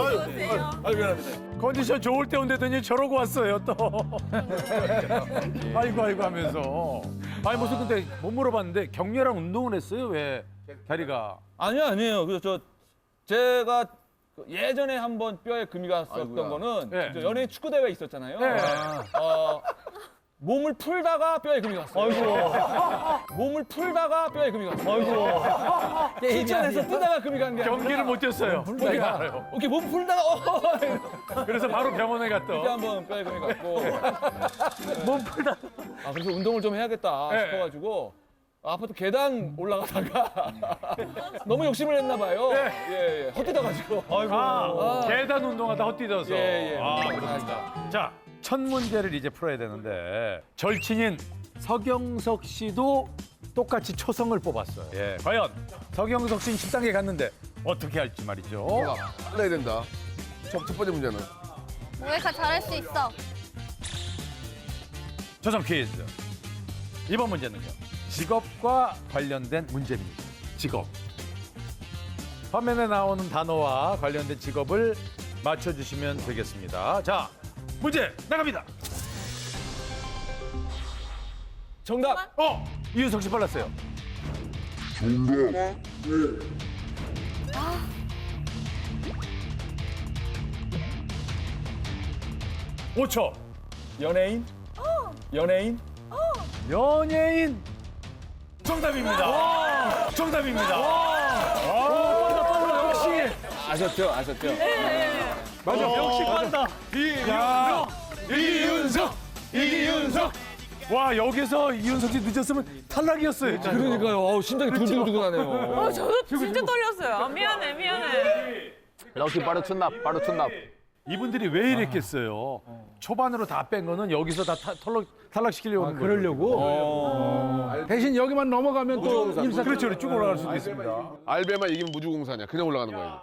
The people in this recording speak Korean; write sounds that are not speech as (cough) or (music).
아이고, 아이고, 미안합니다. 컨디션 좋을 때 온다더니 저러고 왔어요 또. (laughs) 아이고 아이고 하면서. 아니 무슨 근데 못 물어봤는데 격렬한 운동을 했어요 왜 다리가? 아니요, 아니에요. 그래서 저 제가 그 예전에 한번 뼈에 금이 갔었던. 거는 네. 저 연예인 축구 대회 있었잖아요. 네. 어, 몸을 풀다가 뼈에 금이 갔어요. (laughs) 몸을 풀다가 뼈에 금이 갔어요. (laughs) 칭찬해서 뛰다가 금이 간 게 아니라 경기를 못 뛰었어요. 보기 알아요. 이렇게 몸 풀다가 어 그래서 바로 병원에 이렇게 갔던. 한번 뼈에 금이 갔고 몸 풀다. 아 그래서 운동을 좀 해야겠다 네. 싶어가지고 아파트 계단 올라가다가 (laughs) 너무 욕심을 했나 봐요. 네. 예, 예. 헛디뎌가지고. 아, 계단 운동하다 헛디뎌서. 예, 예. 아, 그렇습니다. 자, 첫 문제를 이제 풀어야 되는데 절친인 서경석 씨도 똑같이 초성을 뽑았어요. 예, 과연 서경석 씨는 식당에 갔는데 어떻게 할지 말이죠. 빨라야 된다. 첫, 첫 번째 문제는. 모에카 잘할 수 있어. 조성 퀴즈. 이번 문제는요. 직업과 관련된 문제입니다. 직업. 화면에 나오는 단어와 관련된 직업을 맞춰주시면 되겠습니다. 자, 문제 나갑니다. 정답. 어, 이윤석 씨 빨랐어요. 정답. 5초. 연예인. 연예인. 연예인. 정답입니다. 정답입니다. 아셨죠? 아셨죠? 맞아, 역시 맞다. 이윤석, 이윤석, 이윤석. 와, 여기서 이윤석 씨 늦었으면 탈락이었어요. 진짜로. 그러니까요. 어우, 심장이 두근두근하네요. 어, 저도 진짜 떨렸어요. 아, 미안해, 미안해. 역시 바로 춘납, 바로 춘납. 이분들이 왜 이랬겠어요? 초반으로 다 뺀 거는 여기서 다 타- 탈락, 탈락시키려고 하는 거죠. 대신 여기만 넘어가면 또 일사 그렇죠, 쭉 올라갈 수도 있습니다. 알베만 이기면 무주공사냐. 그냥 올라가는 거야.